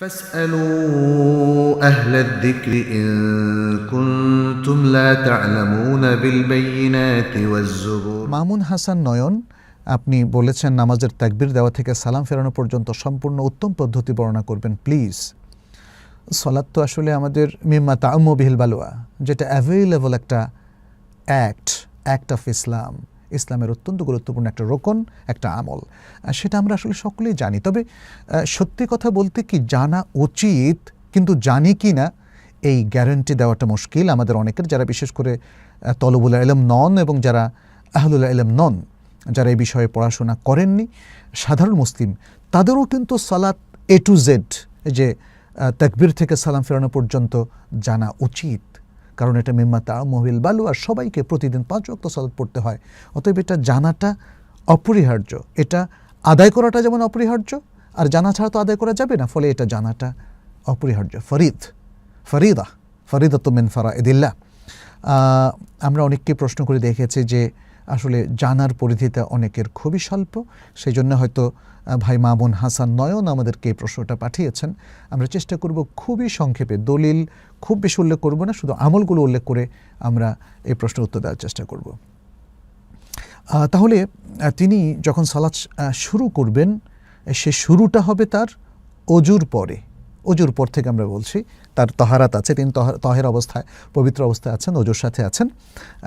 فاسألوا أهل الذكر إن كنتم لا تعلمون بالبينات والزبور মামুন হাসান নয়ন আপনি বলেছেন নামাজের তাকবির দেওয়া থেকে সালাম ফেরানো পর্যন্ত সম্পূর্ণ উত্তম পদ্ধতি বর্ণনা করবেন প্লিজ সলাৎ তো আসলে আমাদের মিম্মা তাম্ম বিহিল বালুয়া যেটা অ্যাভেলেবল একটা অ্যাক্ট অ্যাক্ট অফ ইসলাম ইসলামের অত্যন্ত গুরুত্বপূর্ণ একটা রোকন একটা আমল। সেটা আমরা আসলে সকলেই জানি। তবে সত্যি কথা বলতে কি জানা উচিত কিন্তু জানি কি না এই গ্যারান্টি দেওয়াটা মুশকিল। আমাদের অনেকের যারা বিশেষ করে আহ, তলবুল এলম নন এবং যারা আহলুল এলম নন যারা এই বিষয়ে পড়াশোনা করেননি সাধারণ মুসলিম তাদেরও কিন্তু সালাত এ টু জেড যে তাকবীর থেকে সালাম ফেরানো পর্যন্ত জানা উচিত। কারণ এটা মিম্মাতা মহিল বালু আর সবাইকে প্রতিদিন পাঁচ রক্ত সালাত পড়তে হয়। অতএব এটা জানাটা অপরিহার্য। এটা আদায় করাটা যেমন অপরিহার্য, আর জানা ছাড়া তো আদায় করা যাবে না, ফলে এটা জানাটা অপরিহার্য। ফরিদ, ফরিদা ফরিদা তো মেন ফারা এদিল্লা আমরা অনেককে প্রশ্ন করে দেখেছি যে আসলে জানার পরিধিটা অনেকের খুবই স্বল্প। সেই জন্য হয়তো ভাই মামুন হাসান নয়ন আমাদেরকে এই প্রশ্নটা পাঠিয়েছেন। আমরা চেষ্টা করব খুবই সংক্ষেপে, দলিল খুব বেশি উল্লেখ করব না, শুধু আমলগুলো উল্লেখ করে আমরা এই প্রশ্নের উত্তর দেওয়ার চেষ্টা করব। তাহলে তিনি যখন সালাদ শুরু করবেন, সে শুরুটা হবে তার অজুর পরে। অজুর পর থেকে আমরা বলছি তার তহারাত আছে, তিনি তহা- তহের অবস্থায়, পবিত্র অবস্থায় আছেন, ওজোর সাথে আছেন।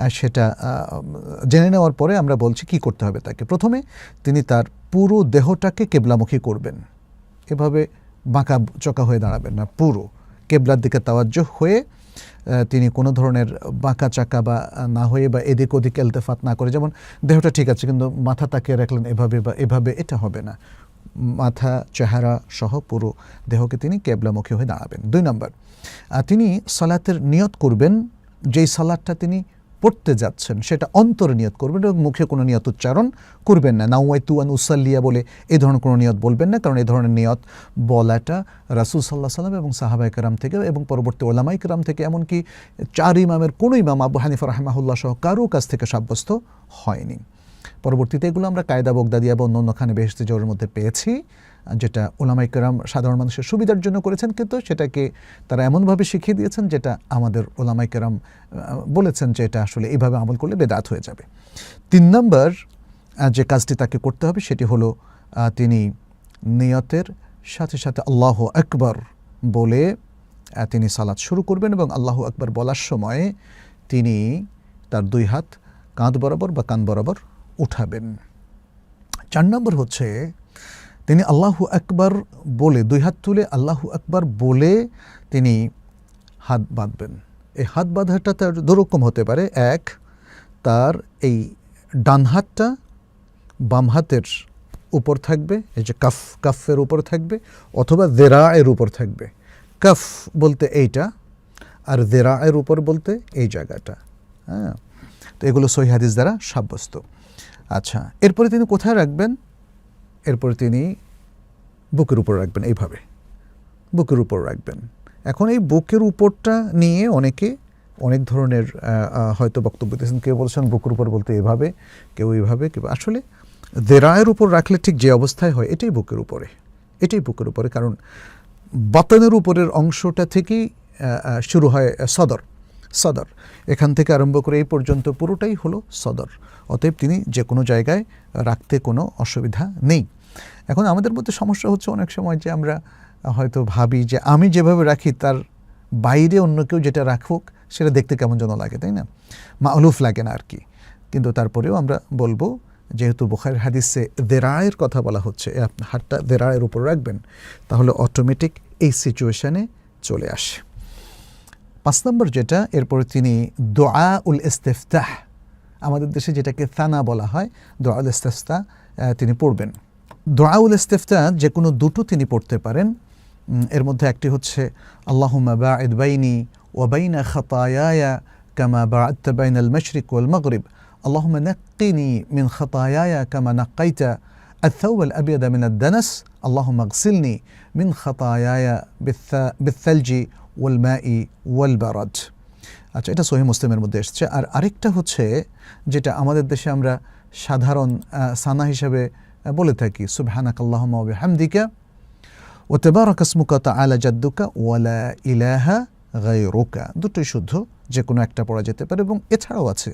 সেটা জেনে নেওয়ার পরে আমরা বলছি কি করতে হবে তাকে। প্রথমে তিনি তার পুরো দেহটাকে কেবলামুখী করবেন। এভাবে বাঁকা চকা হয়ে দাঁড়াবেন না, পুরো। কেবলার দিকে তাওয়াজ্য হয়ে তিনি কোনো ধরনের বাঁকা চাকা বা না হয়ে বা এদিক ওদিক এলতেফাত না করে, যেমন দেহটা ঠিক আছে, কিন্তু মাথা তাকিয়ে রাখলেন, এভাবে বা এভাবে এটা হবে না। মাথা, চেহারা সহ পুরো দেহকে তিনি কেবলামুখী হয়ে দাঁড়াবেন। দুই নম্বর তিনি সালাতের নিয়ত করবেন, যেই সালাদটা তিনি পড়তে যাচ্ছেন, সেটা অন্তরে নিয়ত করবেন এবং মুখে কোনো নিয়ত উচ্চারণ করবেন না। নাউয়াই তুয়ান উসাল্লিয়া বলে এ ধরনের কোনো নিয়ত বলবেন না, কারণ এ ধরনের নিয়ত বলাটা রাসুল সাল্লাহ সাল্লাম এবং সাহাবাই কারাম থেকে এবং পরবর্তী ওলামাই কারাম থেকে, এমনকি চার ইমামের কোনো ইমাম আবু হানিফা রহমাহুল্লাহ সহ কারও কাছ থেকে সাব্যস্ত হয়নি। পরবর্তীতে এগুলো আমরা কায়দা বগদাদিয়া বা অন্য অন্য খানে বেহেস্তি জোরের মধ্যে পেয়েছি, যেটা ওলামাই কেরাম সাধারণ মানুষের সুবিধার জন্য করেছেন, কিন্তু সেটাকে তারা এমনভাবে শিখিয়ে দিয়েছেন যেটা আমাদের ওলামাই কেরাম বলেছেন যে এটা আসলে এইভাবে আমল করলে বেদাত হয়ে যাবে। তিন নম্বর যে কাজটি তাকে করতে হবে সেটি হলো তিনি নিয়তের সাথে সাথে আল্লাহ আকবর বলে তিনি সালাদ শুরু করবেন এবং আল্লাহ আকবর বলার সময়ে তিনি তার দুই হাত কাঁধ বরাবর বা কান বরাবর উঠাবেন। চার নম্বর হচ্ছে, তিনি আল্লাহু আকবার বলে, দুই হাত তুলে আল্লাহু আকবার বলে তিনি হাত বাঁধবেন। এই হাত বাঁধাটা তার দুরকম হতে পারে। এক, তার এই ডান হাতটা বাম হাতের উপর থাকবে, এই যে কাফ, কাফের উপর থাকবে, অথবা জেরা এর উপর থাকবে। কাফ বলতে এইটা, আর জেরা এর উপর বলতে এই জায়গাটা। হ্যাঁ তো এগুলো সহি হাদিস দ্বারা সাব্যস্ত। আচ্ছা এরপরে তিনি কোথায় রাখবেন? এরপরে তিনি বুকের উপর রাখবেন, এইভাবে। বুকের উপর রাখবেন। এখন এই বুকের উপরটা নিয়ে অনেকে অনেক ধরনের হয়তো বক্তব্য দিয়েছেন। কেউ বলছেন বুকের উপর বলতে এভাবে, কেউ এইভাবে, কেউ আসলে দেরায়ের উপর রাখলে ঠিক যে অবস্থায় হয়, এটাই বুকের উপরে। এটাই বুকের উপরে, কারণ বাতনের উপরের অংশটা থেকেই শুরু হয় সদর। সদর। এখান থেকে আরম্ভ করে এই পর্যন্ত পুরোটাই হলো সদর। অতএব তিনি যে কোনো জায়গায় রাখতে কোনো অসুবিধা নেই। এখন আমাদের মধ্যে সমস্যা হচ্ছে অনেক সময় যে আমরা হয়তো ভাবি যে আমি যেভাবে রাখি তার বাইরে অন্য কেউ যেটা রাখুক সেটা দেখতে কেমন যেন লাগে, তাই না? মালুফ লাগে না আর কি কিন্তু তারপরেও আমরা বলব, যেহেতু বোখার হাদিসে দেরায়ের কথা বলা হচ্ছে হাতটা দেরায়ের উপর রাখবেন, তাহলে অটোমেটিক এই সিচুয়েশানে চলে আসে। পাঁচ নম্বর যেটা এরপরে তিনি দোয়া উল ইস্তেফতাহ আমাদের দেশে যেটাকে থানা বলা হয় দোয়া উল ইস্তেফতা আহ, তিনি পড়বেন দোয়া উল ইস্তেফতা যে কোনো দুটো তিনি পড়তে পারেন উম, এর মধ্যে একটি হচ্ছে আল্লাহুম্মা বাঈদ বাইনি ওয়া বাইনা খাতায়ায়া কামা বাআদতা বাইনাল মাশরিক ওয়াল মাগরিব আল্লাহুম্মা নাক্কিনি মিন খাতায়ায়া কামা নাক্কাইতা الثوب الأبيض من الدنس اللهم اغسلني من خطاياي ওয়াল ই ওয়াল বারাদ আচ্ছা এটা সহি মুসলিমের মধ্যে এসছে। আর আরেকটা হচ্ছে যেটা আমাদের দেশে আমরা সাধারণ সানা হিসাবে বলে থাকি সুবহানাক আল্লাহমা হামদিকা ও তেবারক আসমুকা তা আলা জাদ্দুকা ওয়ালা ইলাহা গায়রুকা। দুটোই শুদ্ধ যে কোনো একটা পড়া যেতে পারে। এবং এছাড়াও আছে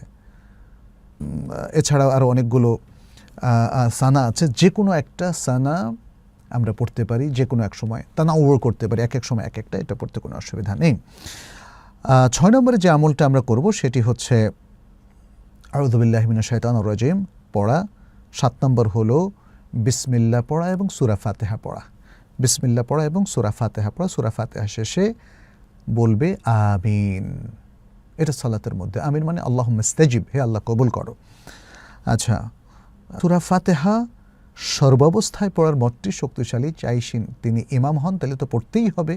এছাড়াও আরও অনেকগুলো সানা আছে। যে কোনো একটা সানা আমরা পড়তে পারি যে কোনো এক সময়, তা না ওভার করতে পারি, এক এক সময় এক একটা, এটা পড়তে কোনো অসুবিধা নেই। ছয় নম্বরে যে আমলটা আমরা করব সেটি হচ্ছে আউদুবিল্লাহমিনা শৈতান রাজিম পড়া। সাত নম্বর হলো বিসমিল্লা পড়া এবং সুরা ফাতেহা পড়া। বিসমিল্লা পড়া এবং সুরা ফাতেহা পড়া, সুরা ফাতেহা শেষে বলবে, আমিন। এটা সালাতের মধ্যে। আমিন মানে আল্লাহ মেস্তেজিব হে আল্লাহ কবুল করো। আচ্ছা সুরা ফাতেহা সর্বাবস্থায় পড়ার মতটি শক্তিশালী চাইছেন তিনি ইমাম হন, তাহলে তো পড়তেই হবে।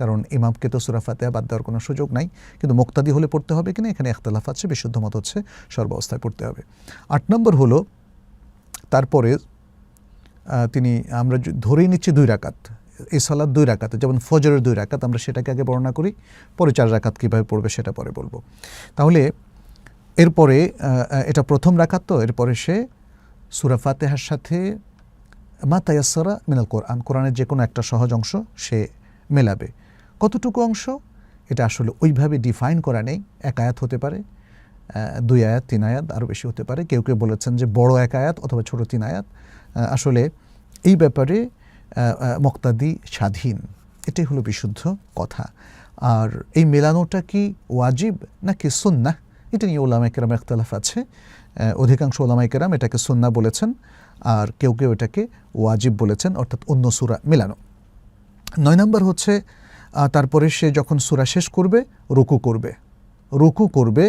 কারণ ইমামকে তো সুরা ফাতেহা বাদ দেওয়ার কোনো সুযোগ নাই, কিন্তু মুক্তাদি হলে পড়তে হবে কিনা, এখানে একতলাফ আছে, বিশুদ্ধ মত হচ্ছে সর্বাবস্থায় পড়তে হবে। আট নম্বর হলো, তারপরে তিনি, আমরা ধরেই নিচ্ছি দুই রাকাত এই সালাদ দুই রাকাত, যেমন ফজরের দুই রাকাত, আমরা সেটাকে আগে বর্ণনা করি, পরে চার রাকাত কীভাবে পড়বে সেটা পরে বলব। তাহলে, এরপরে এটা প্রথম রাকাত তো, এরপরে সে সুরা ফাতেহার সাথে মা তায়াসরা মিনাল কোরআন। কোরআনের যে কোনো একটা সহজ অংশ সে মেলাবে। কতটুকু অংশ? এটা আসলে ওইভাবে ডিফাইন করা নেই। এক আয়াত হতে পারে দুই আয়াত তিন আয়াত আরও বেশি হতে পারে। কেউ কেউ বলেছেন যে বড় এক আয়াত অথবা ছোট তিন আয়াত। আসলে এই ব্যাপারে আহ, স্বাধীন। এটাই হলো বিশুদ্ধ কথা। আর এই মেলানোটা কি ওয়াজিব নাকি সুন্নাহ? এটা নিয়ে ওলামা কেরাম একতলাফ আছে। অধিকাংশ ওলামাইকেরাম এটাকে সুন্না বলেছেন আর কেউ কেউ এটাকে ওয়াজিব বলেছেন, অর্থাৎ অন্য সুরা মেলানো। নয় নম্বর হচ্ছে তারপরে সে যখন সুরা শেষ করবে, রুকু করবে। রুকু করবে,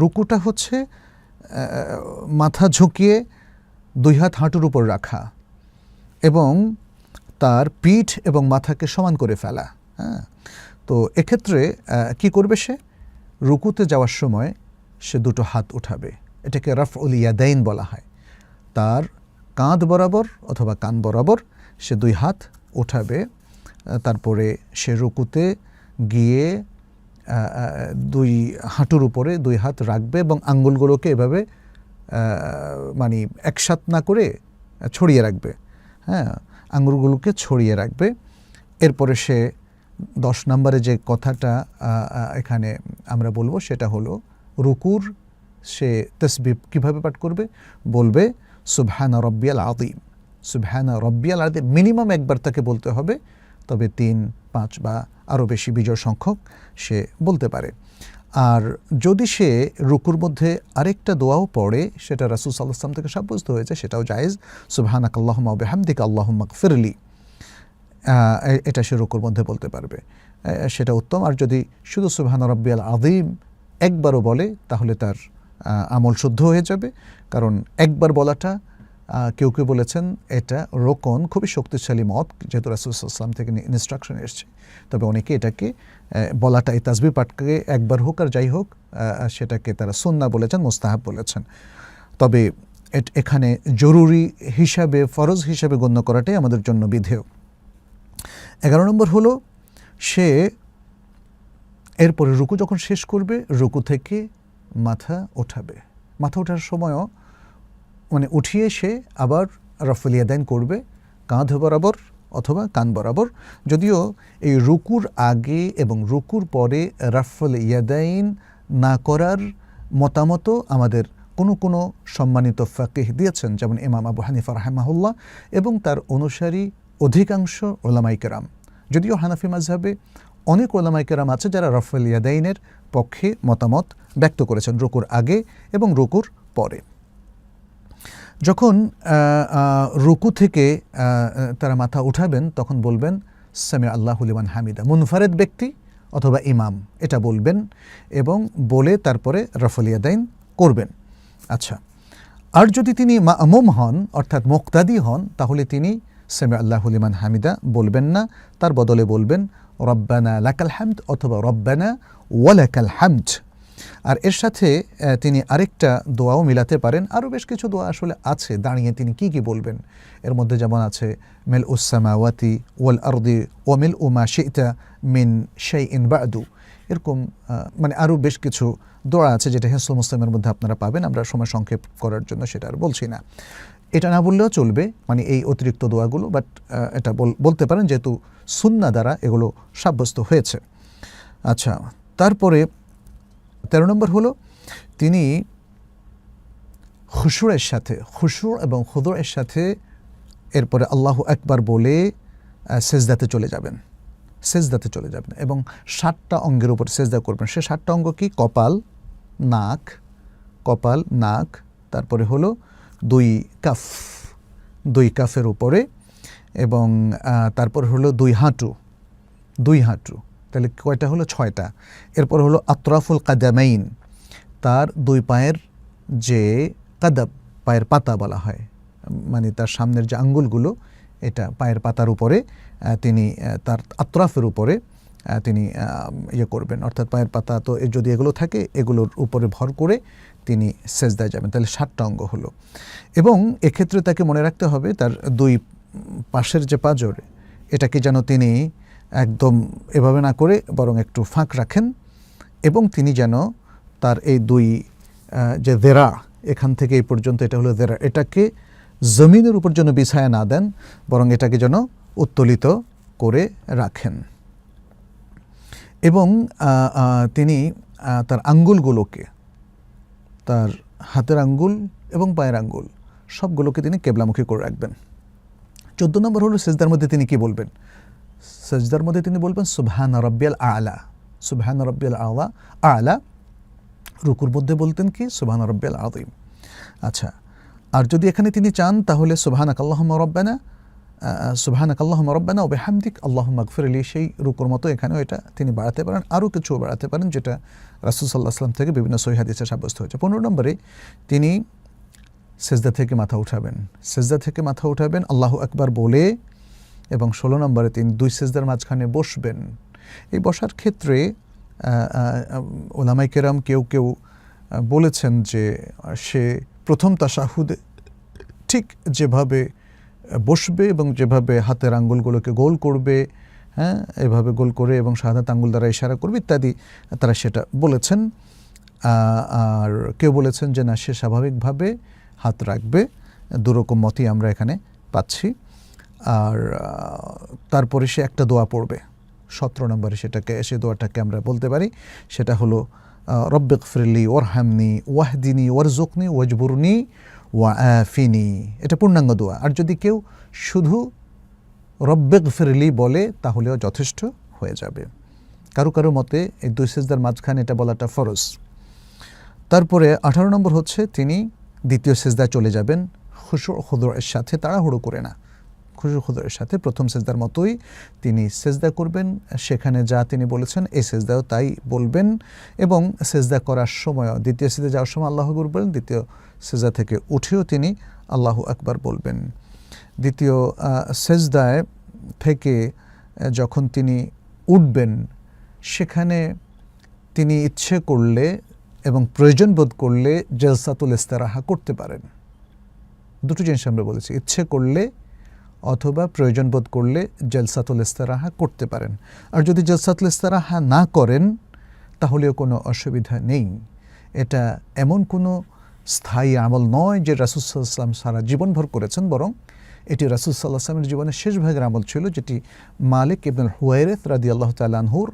রুকুটা হচ্ছে মাথা ঝুঁকিয়ে দুই হাত হাঁটুর উপর রাখা এবং তার পিঠ এবং মাথাকে সমান করে ফেলা হ্যাঁ? তো এক্ষেত্রে কি করবে সে? রুকুতে যাওয়ার সময় সে দুটো হাত উঠাবে। এটাকে রফ ইয়াদাইন বলা হয়। তার কাঁধ বরাবর অথবা কান বরাবর সে দুই হাত ওঠাবে তারপরে সে রুকুতে গিয়ে দুই হাঁটুর উপরে দুই হাত রাখবে এবং আঙ্গুলগুলোকে এভাবে মানে একসাথ না করে ছড়িয়ে রাখবে। হ্যাঁ আঙ্গুলগুলোকে ছড়িয়ে রাখবে। এরপরে সে দশ নম্বরে যে কথাটা এখানে আমরা বলব সেটা হলো, রুকুর সে তসবিব কীভাবে পাঠ করবে? বলবে সুবহানা রব্বিয়াল আদিম সুবহানা রব্বিয়াল আদিম মিনিমাম একবার তাকে বলতে হবে তবে তিন পাঁচ বা আরও বেশি বিজয় সংখ্যক সে বলতে পারে। আর যদি সে রুকুর মধ্যে আরেকটা দোয়াও পড়ে সেটা রাসুল সাল্লাহাম থেকে সাব্যস্ত হয়েছে সেটাও জায়েজ। সুবহানাক আল্লাহ বেহামদিক আল্লাহ ফিরলি আহ, এটা সে রুকুর মধ্যে বলতে পারবে। সেটা উত্তম। আর যদি শুধু সুবহান রব্বিয়াল আদিম একবারও বলে তাহলে তার আমল শুদ্ধ হয়ে যাবে। কারণ একবার বলাটা কেউ কেউ বলেছেন এটা রোকন খুবই শক্তিশালী মত, যেহেতু রাসুলাম থেকে ইনস্ট্রাকশন এসছে। তবে অনেকে এটাকে বলাটা এই তাসবি পাঠকে একবার হোক আর যাই হোক সেটাকে তারা সুন্না বলেছেন, মোস্তাহাব বলেছেন। তবে এখানে জরুরি হিসাবে, ফরজ হিসাবে গণ্য করাটাই আমাদের জন্য বিধেয়। এগারো নম্বর হলো, সে এরপরে রুকু যখন শেষ করবে, রুকু থেকে মাথা ওঠাবে। মাথা ওঠার সময়ও মানে উঠিয়ে সে আবার রফল ইয়াদাইন করবে, কাঁধ বরাবর অথবা কান বরাবর। যদিও এই রুকুর আগে এবং রুকুর পরে রাফল ইয়াদাইন না করার মতামত আমাদের কোনো কোনো সম্মানিত ফাকিহ দিয়েছেন, যেমন ইমাম আবু হানিফা রাহেমাহুল্লাহ এবং তার অনুসারী অধিকাংশ ওলামাই কেরাম। যদিও হানাফি মাঝহাবে অনেক ওলামাই কেরাম আছে যারা রফল ইয়াদাইনের পক্ষে মতামত ব্যক্ত করেছেন রুকুর আগে এবং রুকুর পরে। যখন রুকু থেকে তারা মাথা উঠাবেন, তখন বলবেন সামি আল্লাহ লিমান হামিদা। মুনফারেদ ব্যক্তি অথবা ইমাম, এটা বলবেন এবং বলে তারপরে রফলিয়াদাইন করবেন। আচ্ছা আর যদি তিনি মামুম হন, অর্থাৎ মোক্তাদি হন, তাহলে তিনি সামি আল্লাহ লিমান হামিদা বলবেন না। তার বদলে বলবেন, রব্বানা লাকাল হামদ অথবা রব্বানা ওয়ালাকাল হামদ। আর এর সাথে তিনি আরেকটা দোয়াও মিলাতে পারেন। আরও বেশ কিছু দোয়া আসলে আছে, দাঁড়িয়ে তিনি কি কি বলবেন। এর মধ্যে যেমন আছে, মেল উসামাওয়াতি ওয়াল আরদি ও মিল উমা শিতা মিন সেই ইন বাদু। এরকম মানে আরও বেশ কিছু দোয়া আছে যেটা হেসুল মুসলিমের মধ্যে আপনারা পাবেন। আমরা সময় সংক্ষেপ করার জন্য সেটা আর বলছি না। এটা না বললেও চলবে মানে এই অতিরিক্ত দোয়াগুলো, বাট এটা বল- বলতে পারেন যেহেতু সুন্না দ্বারা এগুলো সাব্যস্ত হয়েছে। আচ্ছা তারপরে তেরো নম্বর হলো তিনি খুশুরের সাথে, খুশুর এবং খুদুরের সাথে এরপরে আল্লাহ একবার বলে সেজদাতে চলে যাবেন, সেজদাতে চলে যাবেন এবং সাতটা অঙ্গের উপর সেজদা করবেন। সে সাতটা অঙ্গ কি? কপাল, নাক কপাল, নাক, তারপরে হলো দুই কাফ, দুই কাফের উপরে এবং তারপর হলো দুই হাঁটু দুই হাঁটু। তাহলে কয়টা হলো? ছয়টা। এরপর হলো আতরাফুল কাদামাইন। তার দুই পায়ের যে কাদাব, পায়ের পাতা বলা হয় মানে তার সামনের যে আঙ্গুলগুলো, এটা পায়ের পাতার উপরে তিনি তার আতরাফের উপরে তিনি ইয়ে করবেন। অর্থাৎ পায়ের পাতা তো যদি এগুলো থাকে, এগুলোর উপরে ভর করে তিনি সেজদায় যাবেন। তাহলে সাতটা অঙ্গ হলো। এবং এক্ষেত্রে তাকে মনে রাখতে হবে, তার দুই পাশের যে পাজর, এটাকে যেন তিনি একদম এভাবে না করে বরং একটু ফাঁক রাখেন এবং তিনি যেন তার এই দুই যে দেরা এখান থেকে এই পর্যন্ত এটা হলো দেরা এটাকে জমিনের উপর যেন বিছায়া না দেন, বরং এটাকে যেন উত্তোলিত করে রাখেন। এবং তিনি তার আঙ্গুলগুলোকে, তার হাতের আঙ্গুল এবং পায়ের আঙ্গুল, সবগুলোকে তিনি কেবলামুখী করে রাখবেন। চোদ্দ নম্বর হলো সেজদার মধ্যে তিনি কি বলবেন? সেজদার মধ্যে তিনি বলবেন, সুবহান রব্বিয়াল আলা। সুবহান রব্বিয়াল আলা আলা। রুকুর মধ্যে বলতেন কি? সুবহান রব্বিয়াল আদিম আচ্ছা আর যদি এখানে তিনি চান, তাহলে সুবহান আকাল্লাহম রব্বানা সুবহান আকাল্লাহম রব্বানা ও বেহামদিক আল্লাহ মাগফিরলি সেই রুকুর মতো এখানেও এটা তিনি বাড়াতে পারেন। আরও কিছু বাড়াতে পারেন, যেটা রাসুল সাল্লাহ আসলাম থেকে বিভিন্ন সহি হাদিসে সাব্যস্ত হয়েছে। পনেরো নম্বরে তিনি সেজদা থেকে মাথা উঠাবেন। সেজদা থেকে মাথা উঠাবেন, আল্লাহ একবার বলে এবং ষোলো নম্বরে তিনি দুই সেজদার মাঝখানে বসবেন। এই বসার ক্ষেত্রে ওলামাই কেরাম কেউ কেউ বলেছেন যে সে প্রথম তাশাহুদে ঠিক যেভাবে বসবে এবং যেভাবে হাতের আঙ্গুলগুলোকে গোল করবে হ্যাঁ এভাবে গোল করে এবং সাধারণত আঙ্গুল দ্বারা ইশারা করবে ইত্যাদি, তারা সেটা বলেছেন। আর কেউ বলেছেন যে না, সে স্বাভাবিকভাবে হাত রাখবে। দুরকম মতই আমরা এখানে পাচ্ছি। আর তারপরে সে একটা দোয়া পড়বে। সতেরো নম্বরে সেটাকে, সে দোয়াটাকে আমরা বলতে পারি। সেটা হলো রব্বেক ফ্রিলি ওর হামনি ওয়াহদিনী ওর জোকনি ওয়াজবুরনি ওয়া আফিনি এটা পূর্ণাঙ্গ দোয়া। আর যদি কেউ শুধু রব্বেক ফিরলি বলে, তাহলেও যথেষ্ট হয়ে যাবে। কারও কারও মতে এই দুই সেজদার মাঝখানে এটা বলাটা ফরজ। তারপরে আঠারো নম্বর হচ্ছে তিনি দ্বিতীয় সেজদায় চলে যাবেন। খুশু খুদরের সাথে তাড়াহুড়ো করে না। খুশু খুদরের সাথে প্রথম সেজদার মতোই তিনি সেজদা করবেন। সেখানে যা তিনি বলেছেন, এই সেজদাও তাই বলবেন এবং সেজদা করার সময়, দ্বিতীয় সেজদা যাওয়ার সময় আল্লাহ আকবর বলবেন, দ্বিতীয় সেজদা থেকে উঠেও তিনি আল্লাহ আকবার বলবেন। দ্বিতীয় সেজদায় থেকে যখন তিনি উঠবেন, সেখানে তিনি ইচ্ছে করলে এবং প্রয়োজন বোধ করলে জলসাতুল ইস্তারাহা করতে পারেন। দুটো জিনিস আমরা বলেছি, ইচ্ছে করলে অথবা প্রয়োজন বোধ করলে জলসাতুল ইস্তারাহা করতে পারেন। আর যদি জলসাতুল ইস্তারাহা না করেন, তাহলেও কোনো অসুবিধা নেই। এটা এমন কোনো স্থায়ী আমল নয় যে রাসুসাল্লাম সারা জীবনভর করেছেন, বরং এটি রাসুল সাল্লাহ আসলামের জীবনের শেষ ভাগের আমল ছিল, যেটি মালিক ইবনুল হুয়াইরেত রাদি আল্লাহ তালানহুর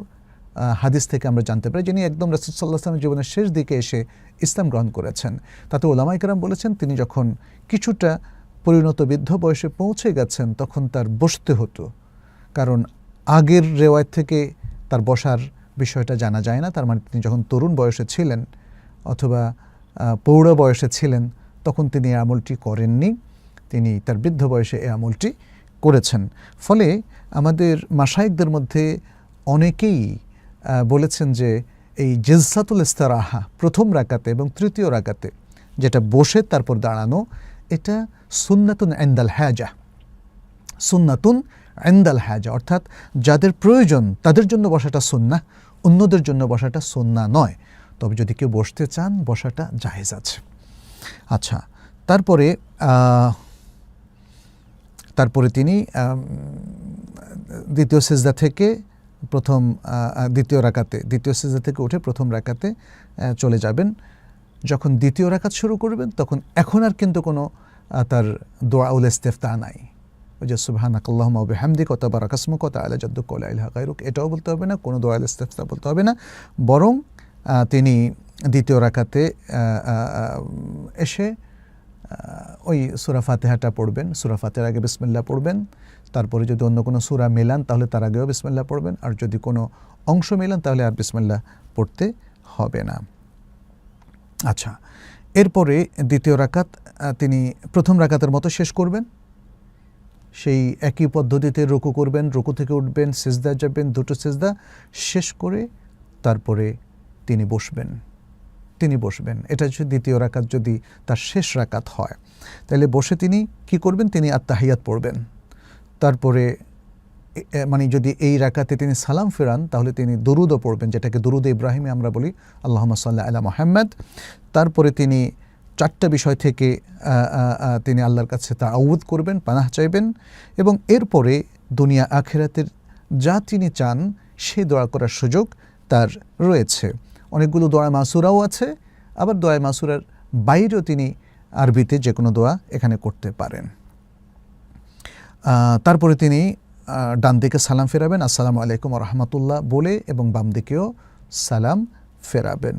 হাদিস থেকে আমরা জানতে পারি যিনি একদম রাসুল সাল্লাহ আসলামের জীবনের শেষ দিকে এসে ইসলাম গ্রহণ করেছেন। তাতে ওলামাই কেরাম বলেছেন, তিনি যখন কিছুটা পরিণত বৃদ্ধ বয়সে পৌঁছে গেছেন তখন তার বসতে হতো। কারণ আগের রেওয়ায়ত থেকে তার বসার বিষয়টা জানা যায় না। তার মানে তিনি যখন তরুণ বয়সে ছিলেন অথবা পৌঢ় বয়সে ছিলেন তখন তিনি এ আমলটি করেননি। তিনি তার বৃদ্ধ বয়সে এ আমলটি করেছেন। ফলে আমাদের মাসায়িকদের মধ্যে অনেকেই বলেছেন যে এই জেলসাতুল ইস্তারাহা প্রথম রাকাতে এবং তৃতীয় রাকাতে যেটা বসে তারপর দাঁড়ানো এটা সুন্নাতুন এন্দাল হ্যাজা সুন্নাতুন এন্দাল হ্যাজা অর্থাৎ যাদের প্রয়োজন, তাদের জন্য বসাটা সুন্না অন্যদের জন্য বসাটা সুন্না নয়। তবে যদি কেউ বসতে চান, বসাটা জাহেজ আছে। আচ্ছা তারপরে তারপরে তিনি দ্বিতীয় সেজদা থেকে প্রথম দ্বিতীয় রাকাতে, দ্বিতীয় সেজদা থেকে উঠে প্রথম রাকাতে চলে যাবেন। যখন দ্বিতীয় রাকাত শুরু করবেন তখন এখন আর কিন্তু কোনো তার দোয়াউল ইস্তেফতা নাই। ওই যে সুবহান আকাল্লাহমা বিহামদি কত বারাকাসমু কত আলা জাদ্দু কলা ইলহা এটাও বলতে হবে না কোনো দোয়াল ইস্তেফতা বলতে হবে না। বরং তিনি দ্বিতীয় আহ, এসে ওই সুরা ফাতেহাটা পড়বেন সুরা ফাতেহার আগে বিসমিল্লাহ পড়বেন তারপরে যদি অন্য কোনো সুরা মেলান তাহলে তার আগেও বিসমিল্লাহ পড়বেন আর যদি কোনো অংশ মেলান তাহলে আর বিসমিল্লাহ পড়তে হবে না। আচ্ছা এরপরে দ্বিতীয় রাকাত তিনি প্রথম রাকাতের মতো শেষ করবেন। সেই একই পদ্ধতিতে রুকু করবেন, রুকু থেকে উঠবেন, সেজদা যাবেন দুটো সেজদা শেষ করে তারপরে তিনি বসবেন। তিনি বসবেন। এটা হচ্ছে দ্বিতীয় রাকাত যদি তার শেষ রাকাত হয়। তাহলে বসে তিনি কি করবেন? তিনি আত্মাহিয়াত পড়বেন। তারপরে মানে যদি এই রাকাতে তিনি সালাম ফেরান, তাহলে তিনি দরুদও পড়বেন, যেটাকে দরুদ ইব্রাহিমে আমরা বলি আল্লাহ সাল্লাহ আলা মোহাম্মদ। তারপরে তিনি চারটা বিষয় থেকে তিনি আল্লাহর কাছে তা আউদ করবেন, পানাহ চাইবেন, এবং এরপরে দুনিয়া আখেরাতের যা তিনি চান, সে দোয়া করার সুযোগ তার রয়েছে। অনেকগুলো দোয়া মাসুরাও আছে, আবার দোয়া মাসুরার বাইরেও তিনি আরবিতে যে কোনো দোয়া এখানে করতে পারেন। তারপরে তিনি ডান দিকে সালাম ফেরাবেন, আসসালামু আলাইকুম রহমতুল্লাহ বলে এবং বাম দিকেও সালাম ফেরাবেন।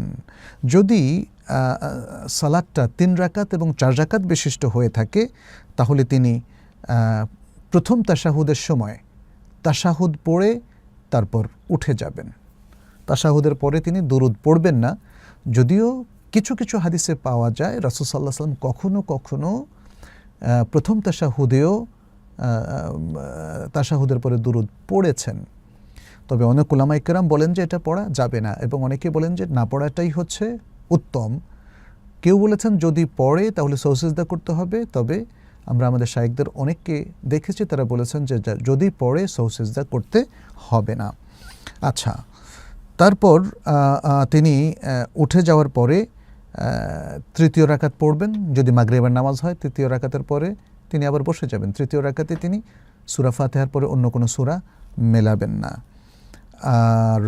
যদি সালাদটা তিন রাকাত এবং চার রাকাত বিশিষ্ট হয়ে থাকে, তাহলে তিনি প্রথম তাশাহুদের সময় তাশাহুদ পড়ে তারপর উঠে যাবেন। তাশাহুদের পরে তিনি দুরুদ পড়বেন না। যদিও কিছু কিছু হাদিসে পাওয়া যায়, রাসুল সাল্লাহ সাল্লাম কখনো কখনো প্রথম তাশাহুদেও তাশাহুদের পরে দুরুদ পড়েছেন। তবে অনেক ওলামাই কেরাম বলেন যে এটা পড়া যাবে না এবং অনেকে বলেন যে না পড়াটাই হচ্ছে উত্তম। কেউ বলেছেন যদি পড়ে তাহলে সৌসিজদা করতে হবে, তবে আমরা আমাদের শায়েকদের অনেককে দেখেছি তারা বলেছেন যে যদি পড়ে সৌসিজদা করতে হবে না। আচ্ছা তারপর তিনি উঠে যাওয়ার পরে তৃতীয় রাকাত পড়বেন। যদি মাগরিবের নামাজ হয় তৃতীয় রাকাতের পরে তিনি আবার বসে যাবেন। তৃতীয় রাকাতে তিনি সুরা ফাতেহার পরে অন্য কোনো সুরা মেলাবেন না। আর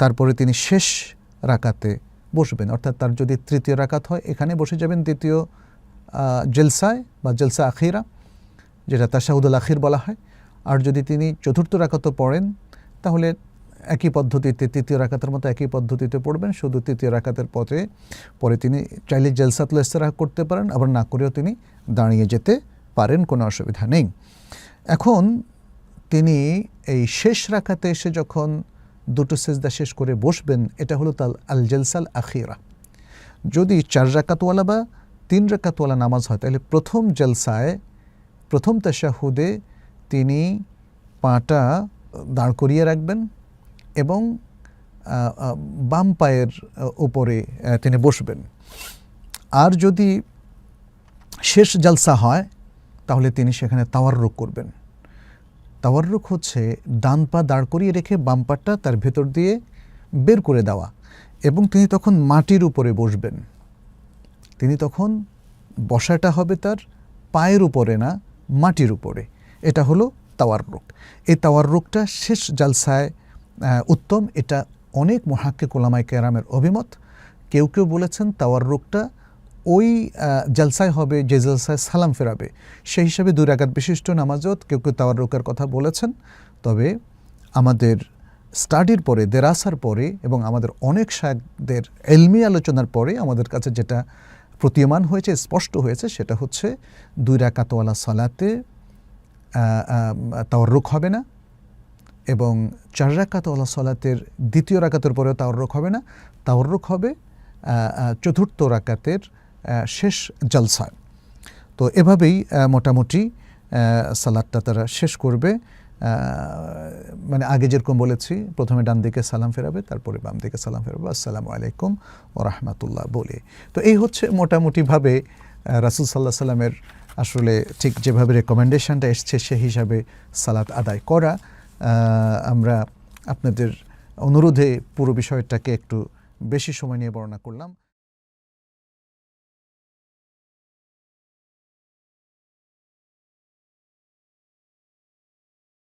তারপরে তিনি শেষ রাকাতে বসবেন। অর্থাৎ তার যদি তৃতীয় রাকাত হয়, এখানে বসে যাবেন দ্বিতীয় জেলসায় বা জেলসা আখিরা, যেটা তাশাহুদুল আখির বলা হয়। আর যদি তিনি চতুর্থ রাকাত পড়েন, তাহলে একই পদ্ধতিতে, তৃতীয় রাকাতের মতো একই পদ্ধতিতে পড়বেন। শুধু তৃতীয় রাকাতের পথে পরে তিনি চাইলে জেলসাতুল ইস্তেরাহ করতে পারেন, আবার না করেও তিনি দাঁড়িয়ে যেতে পারেন, কোনো অসুবিধা নেই। এখন তিনি এই শেষ রাখাতে এসে যখন দুটো সেজদা শেষ করে বসবেন, এটা হলো তাল আল জেলসাল আখিরা। যদি চার রাকাতওয়ালা বা তিন রাকাতওয়ালা নামাজ হয়, তাহলে প্রথম জলসায়, প্রথম তাশাহুদে তিনি পাটা দাঁড় করিয়ে রাখবেন এবং বাম পায়ের উপরে তিনি বসবেন। আর যদি শেষ জালসা হয়, তাহলে তিনি সেখানে তাওয়াররুক করবেন। তাওয়াররুক হচ্ছে ডান পা দাঁড় করিয়ে রেখে বাম পাটা তার ভেতর দিয়ে বের করে দেওয়া এবং তিনি তখন মাটির উপরে বসবেন। তিনি তখন বসাটা হবে তার পায়ের উপরে না, মাটির উপরে। এটা হলো তাওয়াররুক এই তাওয়াররুকটা শেষ জালসায় উত্তম এটা অনেক মহাক্কে কোলামাই কেরামের অভিমত। কেউ কেউ বলেছেন তাওয়াররুকটা ওই আহ, জালসায় হবে যে জালসায় সালাম ফেরাবে। সেই হিসাবে দুই রাকাত বিশিষ্ট নামাজত কেউ কেউ তাওয়াররুকের কথা বলেছেন। তবে আমাদের স্টাডির পরে দেরাসার পরে এবং আমাদের অনেক শায়কদের এলমি আলোচনার পরে আমাদের কাছে যেটা প্রতীয়মান হয়েছে স্পষ্ট হয়েছে সেটা হচ্ছে দুই রাকাতওয়ালা সালাতে তাওয়াররুক হবে না। এবং চার রাকাতওয়ালা সলাতের দ্বিতীয় রাকাতের পরেও তাওয়াররুক হবে না। তাওয়াররুক হবে চতুর্থ রাকাতের শেষ জলসা। তো এভাবেই মোটামুটি সালাদটা তারা শেষ করবে। মানে আগে যেরকম বলেছি, প্রথমে ডান দিকে সালাম ফেরাবে, তারপরে বাম দিকে সালাম ফেরাবে। আসসালামু আলাইকুম ও রহমতুল্লাহ বলে। তো এই হচ্ছে মোটামুটিভাবে রাসূল সাল্লাহ সাল্লামের আসলে ঠিক যেভাবে রেকমেন্ডেশনটা এসছে সে হিসাবে সালাত আদায় করা। আমরা আপনাদের অনুরোধে পুরো বিষয়টাকে একটু বেশি সময় নিয়ে বর্ণনা করলাম।